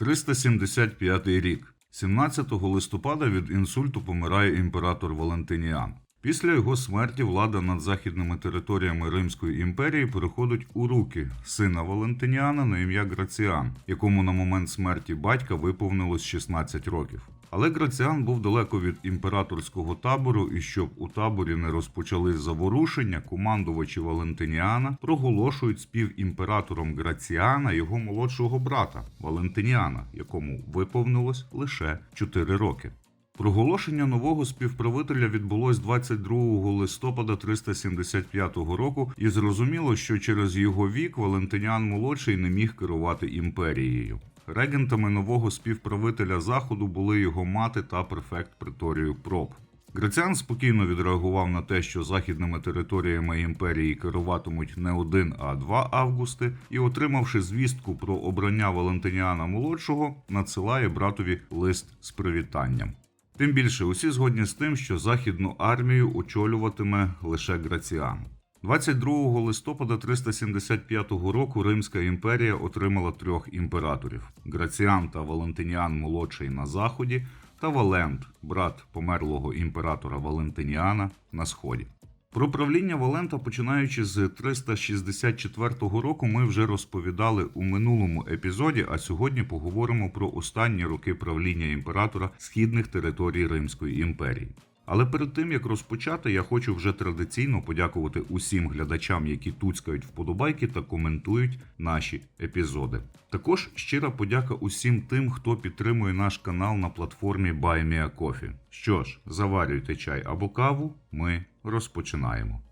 375 рік. 17 листопада від інсульту помирає імператор Валентиніан. Після його смерті влада над західними територіями Римської імперії переходить у руки сина Валентиніана на ім'я Граціан, якому на момент смерті батька виповнилось 16 років. Але Граціан був далеко від імператорського табору, і щоб у таборі не розпочали заворушення, командувачі Валентиніана проголошують співімператором Граціана його молодшого брата Валентиніана, якому виповнилось лише 4 роки. Проголошення нового співправителя відбулось 22 листопада 375 року, і зрозуміло, що через його вік Валентиніан молодший не міг керувати імперією. Регентами нового співправителя заходу були його мати та префект приторію Проб. Граціан спокійно відреагував на те, що західними територіями імперії керуватимуть не один, а два августи, і, отримавши звістку про обрання Валентиніана молодшого, надсилає братові лист з привітанням. Тим більше усі згодні з тим, що західну армію очолюватиме лише Граціан. 22 листопада 375 року Римська імперія отримала трьох імператорів: Граціан та Валентиніан молодший на заході, та Валент, брат померлого імператора Валентиніана на сході. Про правління Валента, починаючи з 364 року, ми вже розповідали у минулому епізоді, а сьогодні поговоримо про останні роки правління імператора східних територій Римської імперії. Але перед тим як розпочати, я хочу вже традиційно подякувати усім глядачам, які туцькають вподобайки та коментують наші епізоди. Також щира подяка усім тим, хто підтримує наш канал на платформі BuyMeACoffee. Що ж, заварюйте чай або каву, ми розпочинаємо.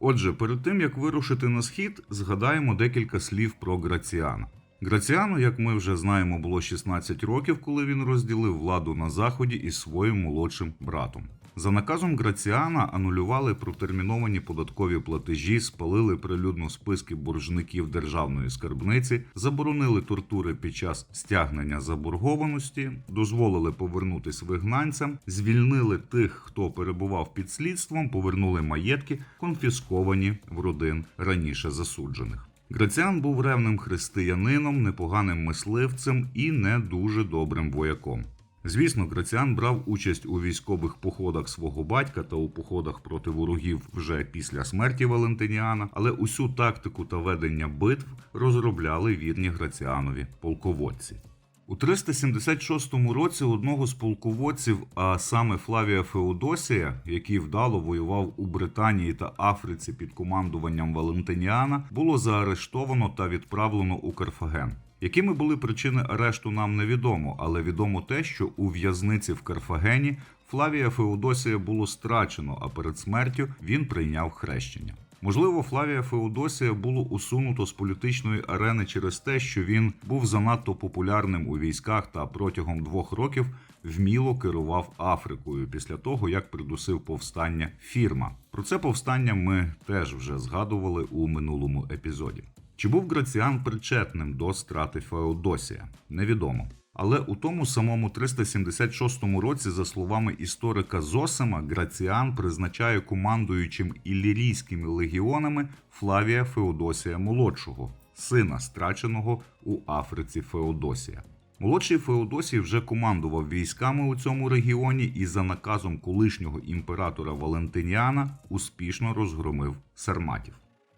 Отже, перед тим як вирушити на схід, згадаємо декілька слів про Граціана. Граціану, як ми вже знаємо, було 16 років, коли він розділив владу на заході із своїм молодшим братом. За наказом Граціана анулювали протерміновані податкові платежі, спалили прилюдно списки боржників державної скарбниці, заборонили тортури під час стягнення заборгованості, дозволили повернутись вигнанцям, звільнили тих, хто перебував під слідством, повернули маєтки, конфісковані в родин раніше засуджених. Граціан був ревним християнином, непоганим мисливцем і не дуже добрим вояком. Звісно, Граціан брав участь у військових походах свого батька та у походах проти ворогів вже після смерті Валентиніана, але усю тактику та ведення битв розробляли вірні Граціанові полководці. У 376 році одного з полководців, а саме Флавія Феодосія, який вдало воював у Британії та Африці під командуванням Валентиніана, було заарештовано та відправлено у Карфаген. Якими були причини арешту, нам невідомо, але відомо те, що у в'язниці в Карфагені Флавія Феодосія було страчено, а перед смертю він прийняв хрещення. Можливо, Флавія Феодосія було усунуто з політичної арени через те, що він був занадто популярним у військах та протягом двох років вміло керував Африкою після того, як придусив повстання фірма. Про це повстання ми теж вже згадували у минулому епізоді. Чи був Граціан причетним до страти Феодосія? Невідомо. Але у тому самому 376 році, за словами історика Зосима, Граціан призначає командуючим іллірійськими легіонами Флавія Феодосія молодшого, сина страченого у Африці Феодосія. Молодший Феодосій вже командував військами у цьому регіоні і за наказом колишнього імператора Валентиніана успішно розгромив сарматів.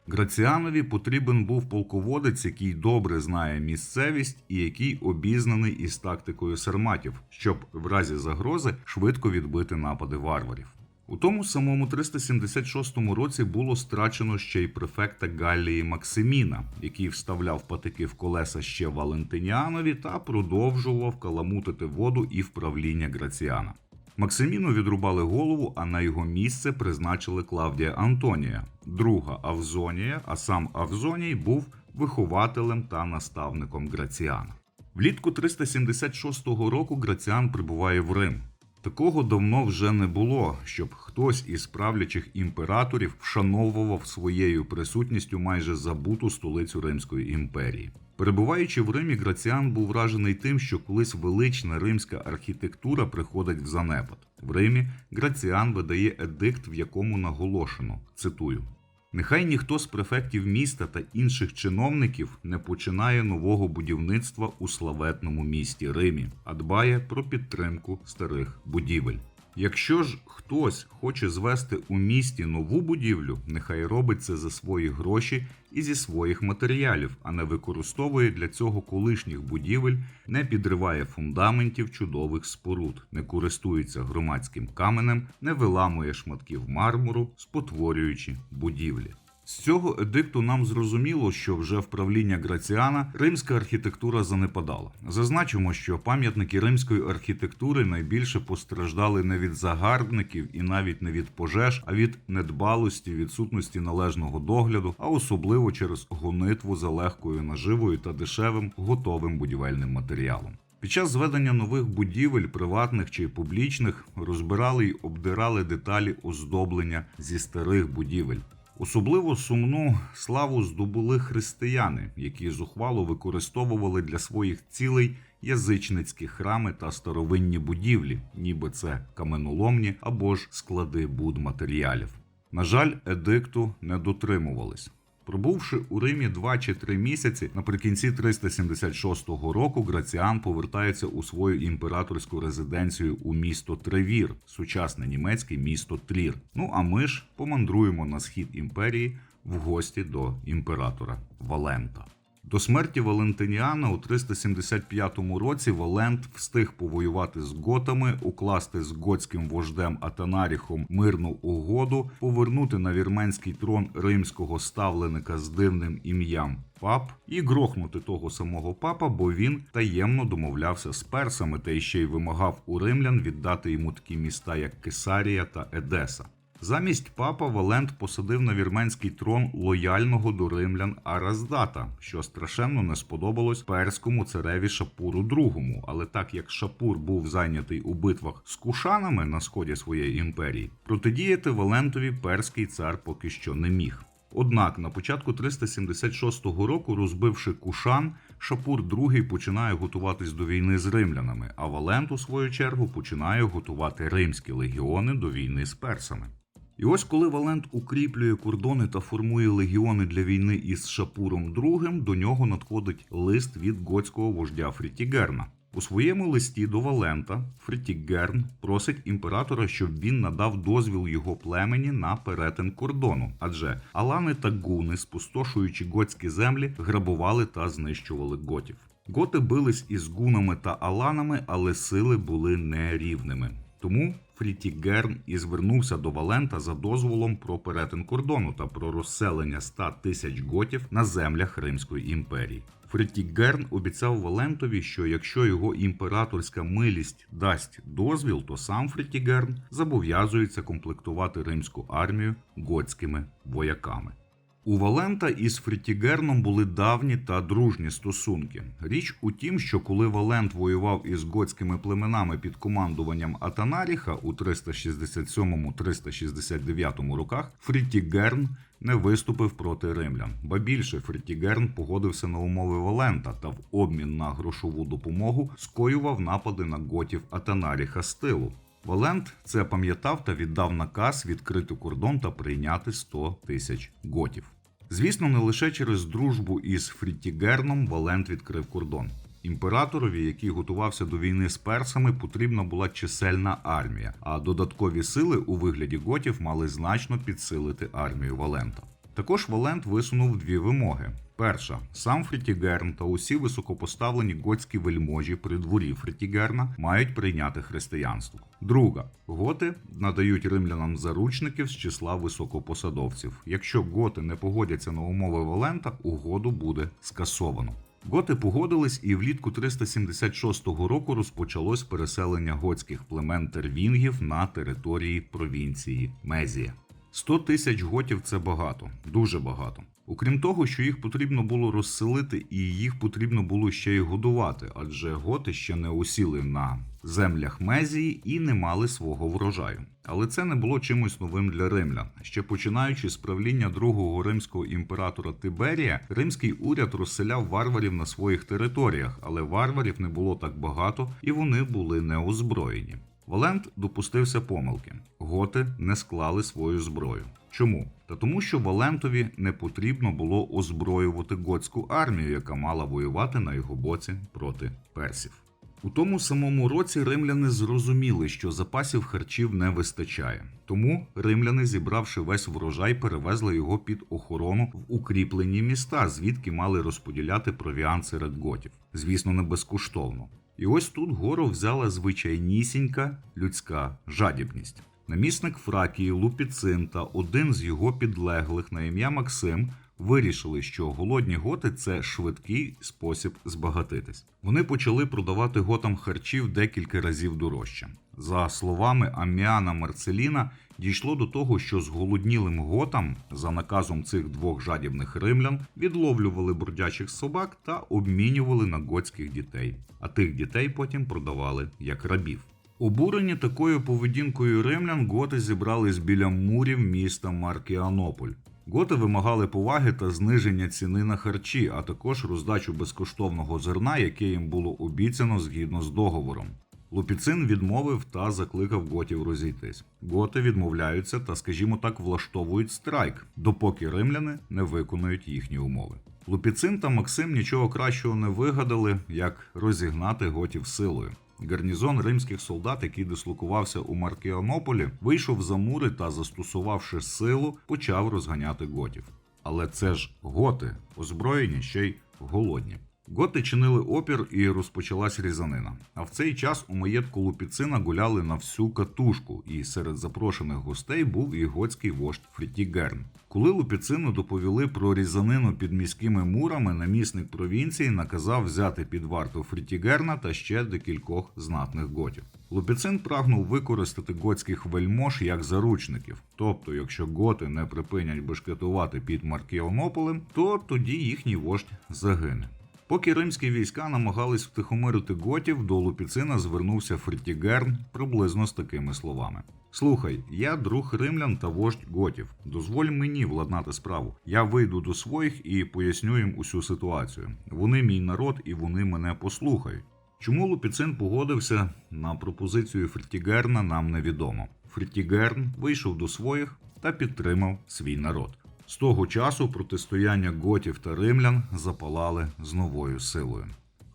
Граціанові потрібен був полководець, який добре знає місцевість і який обізнаний із тактикою сарматів, щоб в разі загрози швидко відбити напади варварів. У тому самому 376 році було страчено ще й префекта Галлії Максиміна, який вставляв патики в колеса ще Валентиніанові та продовжував каламутити воду і вправління Граціана. Максиміну відрубали голову, а на його місце призначили Клавдія Антонія, друга Авзонія, а сам Авзоній був вихователем та наставником Граціана. Влітку 376 року Граціан прибуває в Рим. Такого давно вже не було, щоб хтось із правлячих імператорів вшановував своєю присутністю майже забуту столицю Римської імперії. Перебуваючи в Римі, Граціан був вражений тим, що колись велична римська архітектура приходить в занепад. В Римі Граціан видає едикт, в якому наголошено цитую. Нехай ніхто з префектів міста та інших чиновників не починає нового будівництва у славетному місті Римі, а дбає про підтримку старих будівель. Якщо ж хтось хоче звести у місті нову будівлю, нехай робить це за свої гроші і зі своїх матеріалів, а не використовує для цього колишніх будівель, не підриває фундаментів чудових споруд, не користується громадським каменем, не виламує шматків мармуру, спотворюючи будівлі. З цього едикту нам зрозуміло, що вже в правління Граціана римська архітектура занепадала. Зазначимо, що пам'ятники римської архітектури найбільше постраждали не від загарбників і навіть не від пожеж, а від недбалості, відсутності належного догляду, а особливо через гонитву за легкою наживою та дешевим готовим будівельним матеріалом. Під час зведення нових будівель, приватних чи публічних, розбирали й обдирали деталі оздоблення зі старих будівель. Особливо сумну славу здобули християни, які зухвало використовували для своїх цілей язичницькі храми та старовинні будівлі, ніби це каменоломні або ж склади будматеріалів. На жаль, едикту не дотримувались. Пробувши у Римі 2 чи 3 місяці, наприкінці 376 року Граціан повертається у свою імператорську резиденцію у місто Тревір, сучасне німецьке місто Трір. Ну а ми ж помандруємо на схід імперії в гості до імператора Валента. До смерті Валентиніана у 375 році Валент встиг повоювати з готами, укласти з готським вождем Атанаріхом мирну угоду, повернути на вірменський трон римського ставленика з дивним ім'ям пап і грохнути того самого папа, бо він таємно домовлявся з персами та ще й вимагав у римлян віддати йому такі міста, як Кесарія та Едеса. Замість папа Валент посадив на вірменський трон лояльного до римлян Араздата, що страшенно не сподобалось перському цареві Шапуру II. Але так як Шапур був зайнятий у битвах з кушанами на сході своєї імперії, протидіяти Валентові перський цар поки що не міг. Однак на початку 376 року, розбивши Кушан, Шапур II починає готуватись до війни з римлянами, а Валент, у свою чергу, починає готувати римські легіони до війни з персами. І ось коли Валент укріплює кордони та формує легіони для війни із Шапуром II, до нього надходить лист від готського вождя Фрітігерна. У своєму листі до Валента Фрітігерн просить імператора, щоб він надав дозвіл його племені на перетин кордону, адже алани та гуни, спустошуючи готські землі, грабували та знищували готів. Готи бились із гунами та аланами, але сили були нерівними. Тому Фрітігерн і звернувся до Валента за дозволом про перетин кордону та про розселення 100 тисяч готів на землях Римської імперії. Фрітігерн обіцяв Валентові, що якщо його імператорська милість дасть дозвіл, то сам Фрітігерн зобов'язується комплектувати римську армію готськими вояками. У Валента із Фрітігерном були давні та дружні стосунки. Річ у тім, що коли Валент воював із готськими племенами під командуванням Атанаріха у 367-369 роках, Фрітігерн не виступив проти римлян. Ба більше Фрітігерн погодився на умови Валента та в обмін на грошову допомогу скоював напади на готів Атанаріха з тилу. Валент це пам'ятав та віддав наказ відкрити кордон та прийняти 100 тисяч готів. Звісно, не лише через дружбу із Фрітігерном Валент відкрив кордон. Імператорові, який готувався до війни з персами, потрібна була чисельна армія, а додаткові сили у вигляді готів мали значно підсилити армію Валента. Також Валент висунув дві вимоги: перша, сам Фрітігерн та усі високопоставлені готські вельможі при дворі Фрітігерна мають прийняти християнство. Друга, готи надають римлянам заручників з числа високопосадовців. Якщо готи не погодяться на умови Валента, угоду буде скасовано. Готи погодились, і влітку 376 року розпочалось переселення готських племен тервінгів на території провінції Мезія. 100 тисяч готів це багато, дуже багато. Окрім того, що їх потрібно було розселити, і їх потрібно було ще й годувати, адже готи ще не осіли на землях Мезії і не мали свого врожаю. Але це не було чимось новим для римлян. Ще починаючи з правління другого римського імператора Тиберія, римський уряд розселяв варварів на своїх територіях, але варварів не було так багато і вони були неозброєні. Валент допустився помилки. Готи не склали свою зброю. Чому? Та тому, що Валентові не потрібно було озброювати готську армію, яка мала воювати на його боці проти персів. У тому самому році римляни зрозуміли, що запасів харчів не вистачає. Тому римляни, зібравши весь врожай, перевезли його під охорону в укріплені міста, звідки мали розподіляти провіант серед готів. Звісно, не безкоштовно. І ось тут гору взяла звичайнісінька людська жадібність. Намісник Фракії Лупіцин та один з його підлеглих на ім'я Максим вирішили, що голодні готи це швидкий спосіб збагатитись. Вони почали продавати готам харчів декілька разів дорожче. За словами Аміана Марцеліна, дійшло до того, що зголоднілим готам, за наказом цих двох жадібних римлян, відловлювали бродячих собак та обмінювали на готських дітей, а тих дітей потім продавали як рабів. Обурені такою поведінкою римлян, готи зібрались біля мурів міста Маркіанополь. Готи вимагали поваги та зниження ціни на харчі, а також роздачу безкоштовного зерна, яке їм було обіцяно згідно з договором. Лупіцин відмовив та закликав готів розійтись. Готи відмовляються та, скажімо так, влаштовують страйк, допоки римляни не виконують їхні умови. Лупіцин та Максим нічого кращого не вигадали, як розігнати готів силою. Гарнізон римських солдат, який дислокувався у Маркіанополі, вийшов за мури та, застосувавши силу, почав розганяти готів. Але це ж готи, озброєні ще й голодні. Готи чинили опір і розпочалась різанина. А в цей час у маєтку Лупіцина гуляли на всю катушку, і серед запрошених гостей був і готський вождь Фрітігерн. Коли Лупіцину доповіли про різанину під міськими мурами, намісник провінції наказав взяти під варту Фрітігерна та ще декількох знатних готів. Лупіцин прагнув використати готських вельмож як заручників. Тобто, якщо готи не припинять бешкетувати під Маркіонополем, то тоді їхній вождь загине. Поки римські війська намагались втихомирити готів, до Лупіцина звернувся Фрітігерн приблизно з такими словами: Слухай, я друг римлян та вождь готів. Дозволь мені владнати справу. Я вийду до своїх і поясню їм усю ситуацію. Вони мій народ і вони мене послухають. Чому Лупіцин погодився на пропозицію Фрітігерна, нам невідомо. Фрітігерн вийшов до своїх та підтримав свій народ. З того часу протистояння готів та римлян запалали з новою силою.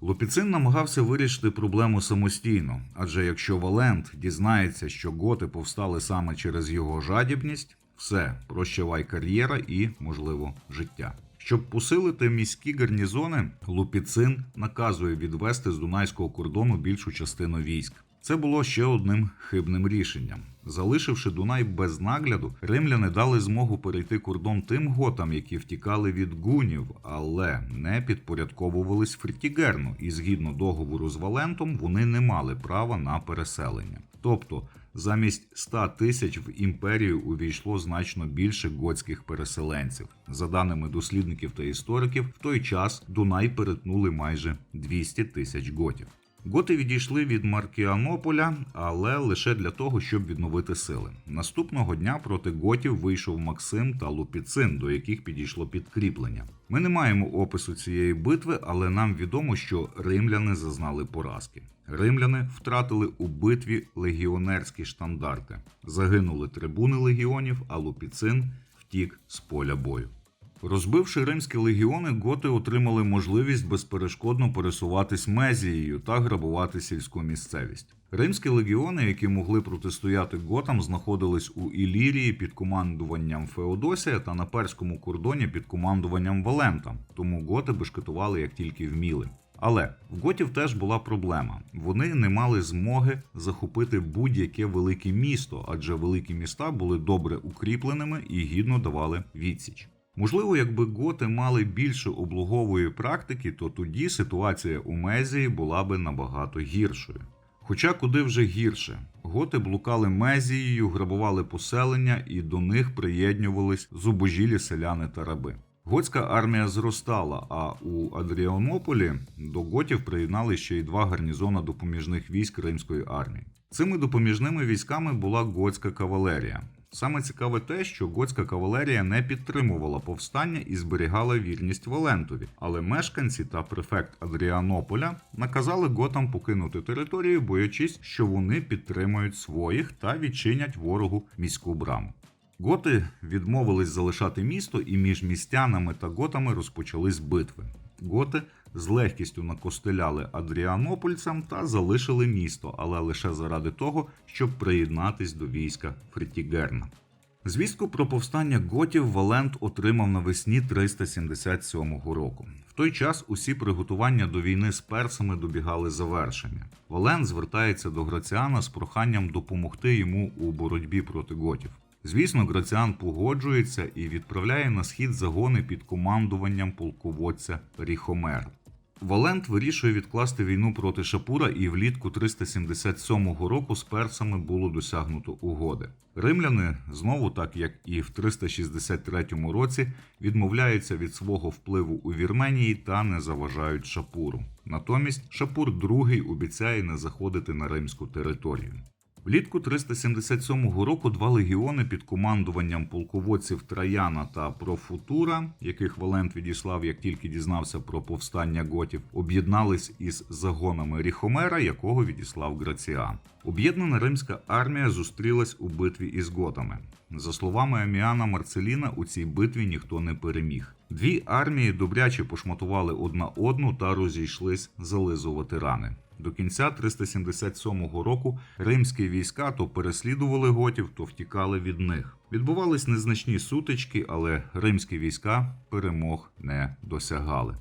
Лупіцин намагався вирішити проблему самостійно, адже якщо Валент дізнається, що готи повстали саме через його жадібність, все, прощавай кар'єра і, можливо, життя. Щоб посилити міські гарнізони, Лупіцин наказує відвести з Дунайського кордону більшу частину військ. Це було ще одним хибним рішенням. Залишивши Дунай без нагляду, римляни дали змогу перейти кордон тим готам, які втікали від гунів, але не підпорядковувались Фрітігерну, і згідно договору з Валентом вони не мали права на переселення. Тобто, замість 100 тисяч в імперію увійшло значно більше готських переселенців. За даними дослідників та істориків, в той час Дунай перетнули майже 200 тисяч готів. Готи відійшли від Маркіанополя, але лише для того, щоб відновити сили. Наступного дня проти готів вийшов Максим та Лупіцин, до яких підійшло підкріплення. Ми не маємо опису цієї битви, але нам відомо, що римляни зазнали поразки. Римляни втратили у битві легіонерські штандарти. Загинули трибуни легіонів, а Лупіцин втік з поля бою. Розбивши римські легіони, готи отримали можливість безперешкодно пересуватись Мезією та грабувати сільську місцевість. Римські легіони, які могли протистояти готам, знаходились у Ілірії під командуванням Феодосія та на перському кордоні під командуванням Валента, тому готи бешкетували як тільки вміли. Але в готів теж була проблема. Вони не мали змоги захопити будь-яке велике місто, адже великі міста були добре укріпленими і гідно давали відсіч. Можливо, якби готи мали більше облогової практики, то тоді ситуація у Мезії була би набагато гіршою. Хоча куди вже гірше, готи блукали Мезією, грабували поселення і до них приєднювались зубожілі селяни та раби. Готська армія зростала, а у Адріанополі до готів приєднали ще й два гарнізона допоміжних військ римської армії. Цими допоміжними військами була готська кавалерія. Саме цікаве те, що готська кавалерія не підтримувала повстання і зберігала вірність Валентові, але мешканці та префект Адріанополя наказали готам покинути територію, боячись, що вони підтримують своїх та відчинять ворогу міську браму. Готи відмовились залишати місто, і між містянами та готами розпочались битви. Готи з легкістю накостеляли адріанопольцям та залишили місто, але лише заради того, щоб приєднатись до війська Фрітігерна. Звістку про повстання готів Валент отримав навесні 377 року. В той час усі приготування до війни з персами добігали завершення. Валент звертається до Граціана з проханням допомогти йому у боротьбі проти готів. Звісно, Граціан погоджується і відправляє на схід загони під командуванням полководця Ріхомера. Валент вирішує відкласти війну проти Шапура, і влітку 377 року з персами було досягнуто угоди. Римляни знову, так як і в 363 році, відмовляються від свого впливу у Вірменії та не заважають Шапуру. Натомість Шапур II обіцяє не заходити на римську територію. Влітку 377 року два легіони під командуванням полководців Траяна та Профутура, яких Валент відіслав, як тільки дізнався про повстання готів, об'єднались із загонами Ріхомера, якого відіслав Граціан. Об'єднана римська армія зустрілась у битві із готами. За словами Аміана Марцеліна, у цій битві ніхто не переміг. Дві армії добряче пошматували одна одну та розійшлись зализувати рани. До кінця 377 року римські війська то переслідували готів, то втікали від них. Відбувались незначні сутички, але римські війська перемог не досягали.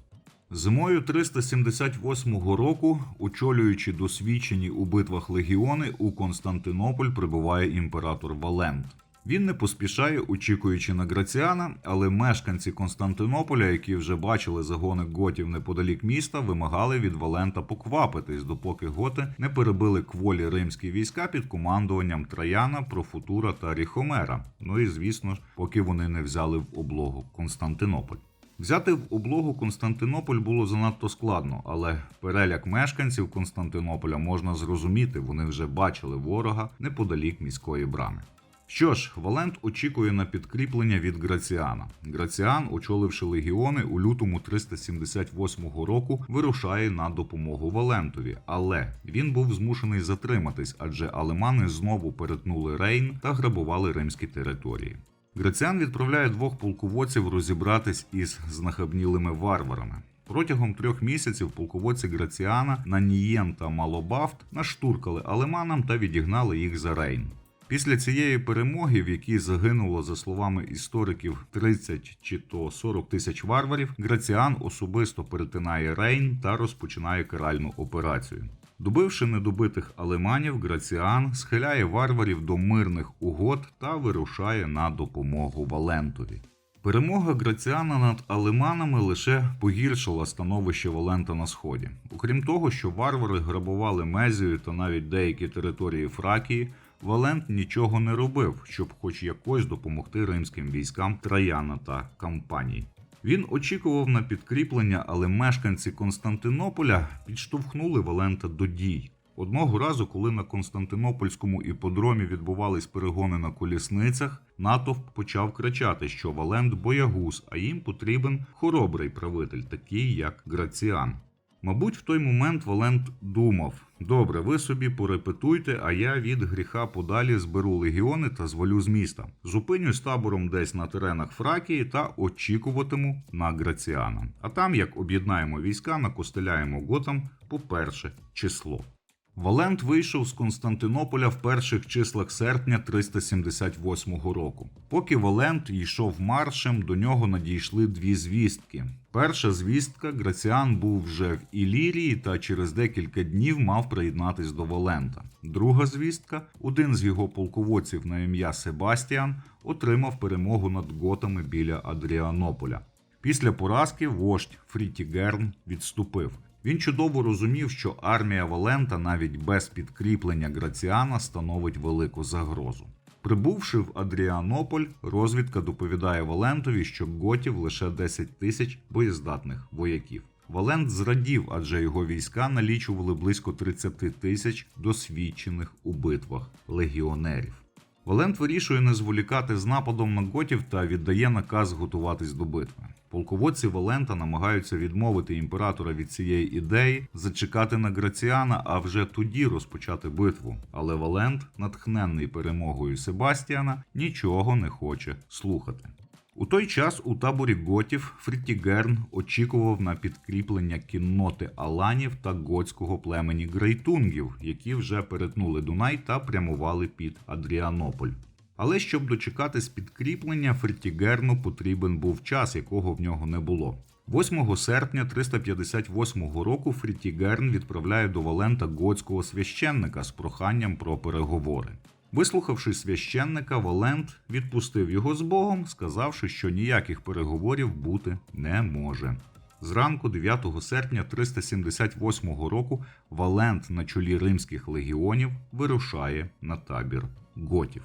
Зимою 378 року, очолюючи досвідчені у битвах легіони, у Константинополь прибуває імператор Валент. Він не поспішає, очікуючи на Граціана, але мешканці Константинополя, які вже бачили загони готів неподалік міста, вимагали від Валента поквапитись, допоки готи не перебили кволі римські війська під командуванням Траяна, Профутура та Ріхомера. Ну і звісно ж, поки вони не взяли в облогу Константинополь. Взяти в облогу Константинополь було занадто складно, але переляк мешканців Константинополя можна зрозуміти, вони вже бачили ворога неподалік міської брами. Що ж, Валент очікує на підкріплення від Граціана. Граціан, очоливши легіони, у лютому 378 року вирушає на допомогу Валентові, але він був змушений затриматись, адже алемани знову перетнули Рейн та грабували римські території. Граціан відправляє двох полководців розібратись із знахабнілими варварами. Протягом трьох місяців полководці Граціана Нанієн та Малобафт наштуркали алеманам та відігнали їх за Рейн. Після цієї перемоги, в якій загинуло, за словами істориків, 30 чи то 40 тисяч варварів, Граціан особисто перетинає Рейн та розпочинає каральну операцію. Добивши недобитих алеманів, Граціан схиляє варварів до мирних угод та вирушає на допомогу Валентові. Перемога Граціана над алеманами лише погіршила становище Валента на сході. Окрім того, що варвари грабували Мезію та навіть деякі території Фракії, Валент нічого не робив, щоб хоч якось допомогти римським військам Траяна та Кампанії. Він очікував на підкріплення, але мешканці Константинополя підштовхнули Валента до дій. Одного разу, коли на Константинопольському іподромі відбувались перегони на колісницях, натовп почав кричати, що Валент боягуз, а їм потрібен хоробрий правитель, такий як Граціан. Мабуть, в той момент Валент думав: добре, ви собі порепетуйте, а я від гріха подалі зберу легіони та звалю з міста. Зупинюсь табором десь на теренах Фракії та очікуватиму на Граціана. А там, як об'єднаємо війська, накостеляємо готам по перше число. Валент вийшов з Константинополя в перших числах серпня 378 року. Поки Валент йшов маршем, до нього надійшли дві звістки. Перша звістка Граціан був вже в Ілірії та через декілька днів мав приєднатись до Валента. Друга звістка, один з його полководців на ім'я Себастіан, отримав перемогу над готами біля Адріанополя. Після поразки вождь Фрітігерн відступив. Він чудово розумів, що армія Валента навіть без підкріплення Граціана становить велику загрозу. Прибувши в Адріанополь, розвідка доповідає Валентові, що готів лише 10 тисяч боєздатних вояків. Валент зрадів, адже його війська налічували близько 30 тисяч досвідчених у битвах легіонерів. Валент вирішує не зволікати з нападом на готів та віддає наказ готуватись до битви. Полководці Валента намагаються відмовити імператора від цієї ідеї, зачекати на Граціана, а вже тоді розпочати битву. Але Валент, натхненний перемогою Себастіана, нічого не хоче слухати. У той час у таборі готів Фрітігерн очікував на підкріплення кінноти аланів та готського племені грейтунгів, які вже перетнули Дунай та прямували під Адріанополь. Але щоб дочекатись підкріплення, Фрітігерну потрібен був час, якого в нього не було. 8 серпня 358 року Фрітігерн відправляє до Валента готського священника з проханням про переговори. Вислухавши священника, Валент відпустив його з Богом, сказавши, що ніяких переговорів бути не може. Зранку 9 серпня 378 року Валент на чолі римських легіонів вирушає на табір готів.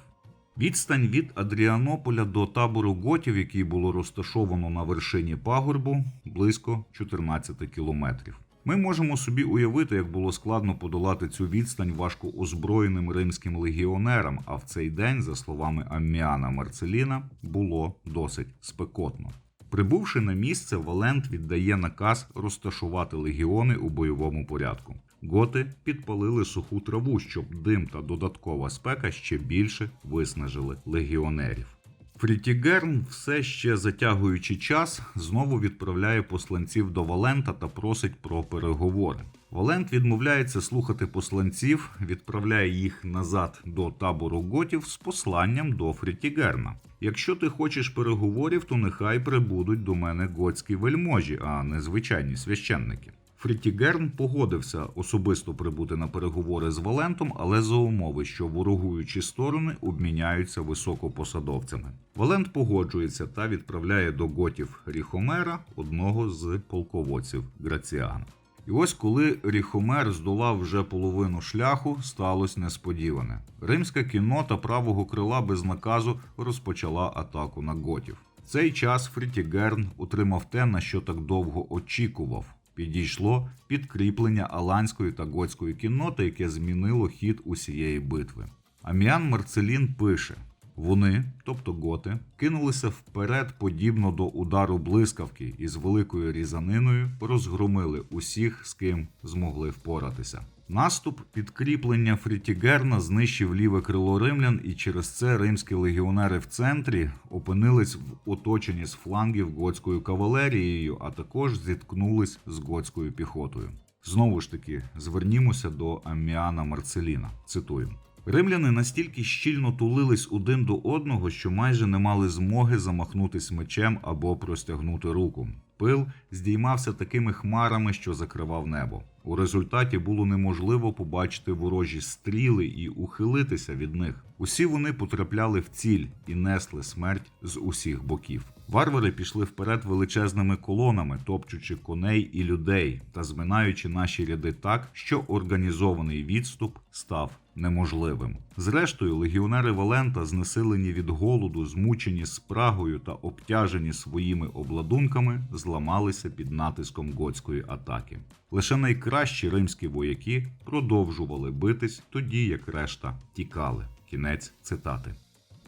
Відстань від Адріанополя до табору готів, який було розташовано на вершині пагорбу, близько 14 кілометрів. Ми можемо собі уявити, як було складно подолати цю відстань важко озброєним римським легіонерам, а в цей день, за словами Амміана Марцеліна, було досить спекотно. Прибувши на місце, Валент віддає наказ розташувати легіони у бойовому порядку. Готи підпалили суху траву, щоб дим та додаткова спека ще більше виснажили легіонерів. Фрітігерн, все ще затягуючи час, знову відправляє посланців до Валента та просить про переговори. Валент відмовляється слухати посланців, відправляє їх назад до табору готів з посланням до Фрітігерна. Якщо ти хочеш переговорів, то нехай прибудуть до мене готські вельможі, а не звичайні священники. Фрітігерн погодився особисто прибути на переговори з Валентом, але за умови, що ворогуючі сторони обміняються високопосадовцями. Валент погоджується та відправляє до готів Ріхомера, одного з полководців Граціана. І ось коли Ріхомер здолав вже половину шляху, сталося несподіване. Римська кіннота правого крила без наказу розпочала атаку на готів. В цей час Фрітігерн отримав те, на що так довго очікував. Підійшло підкріплення аланської та готської кінноти, яке змінило хід усієї битви. Аміан Марцелін пише: вони, тобто готи, кинулися вперед подібно до удару блискавки і з великою різаниною розгромили усіх, з ким змогли впоратися. Наступ підкріплення Фрітігерна знищив ліве крило римлян, і через це римські легіонери в центрі опинились в оточенні з флангів готською кавалерією, а також зіткнулись з готською піхотою. Знову ж таки, звернімося до Амміана Марцеліна. Цитую. Римляни настільки щільно тулились один до одного, що майже не мали змоги замахнутись мечем або простягнути руку. Пил здіймався такими хмарами, що закривав небо. У результаті було неможливо побачити ворожі стріли і ухилитися від них. Усі вони потрапляли в ціль і несли смерть з усіх боків. Варвари пішли вперед величезними колонами, топчучи коней і людей та зминаючи наші ряди так, що організований відступ став неможливим. Зрештою, легіонери Валента, знесилені від голоду, змучені спрагою та обтяжені своїми обладунками, зламалися під натиском готської атаки. Лише найкращі римські вояки продовжували битись, тоді як решта тікали. Кінець цитати.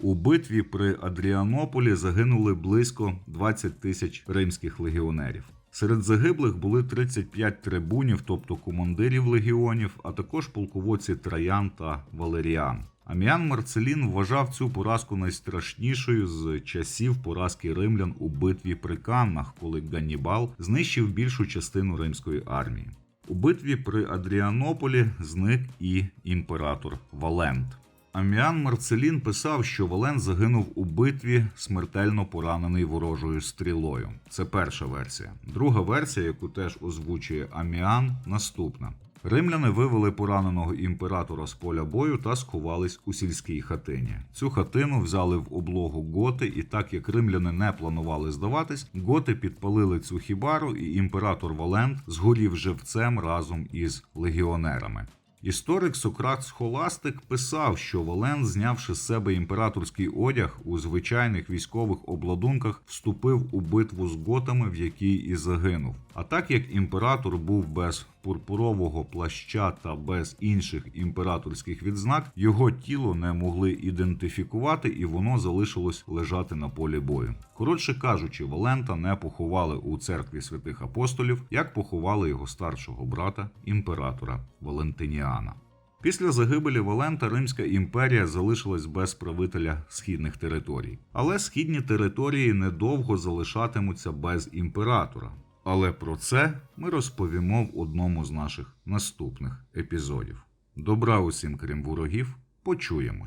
У битві при Адріанополі загинули близько 20 тисяч римських легіонерів. Серед загиблих були 35 трибунів, тобто командирів легіонів, а також полководці Траян та Валеріан. Аміан Марцелін вважав цю поразку найстрашнішою з часів поразки римлян у битві при Каннах, коли Ганнібал знищив більшу частину римської армії. У битві при Адріанополі зник і імператор Валент. Аміан Марцелін писав, що Вален загинув у битві, смертельно поранений ворожою стрілою. Це перша версія. Друга версія, яку теж озвучує Аміан, наступна. Римляни вивели пораненого імператора з поля бою та сховались у сільській хатині. Цю хатину взяли в облогу готи, і так як римляни не планували здаватись, готи підпалили цю хібару, і імператор Валент згорів живцем разом із легіонерами. Історик Сократ Схоластик писав, що Вален, знявши з себе імператорський одяг у звичайних військових обладунках, вступив у битву з готами, в якій і загинув. А так як імператор був без пурпурового плаща та без інших імператорських відзнак, його тіло не могли ідентифікувати, і воно залишилось лежати на полі бою. Коротше кажучи, Валента не поховали у церкві святих апостолів, як поховали його старшого брата, імператора Валентиніана. Після загибелі Валента Римська імперія залишилась без правителя східних територій. Але східні території недовго залишатимуться без імператора. Але про це ми розповімо в одному з наших наступних епізодів. Добра усім, крім ворогів, почуємось.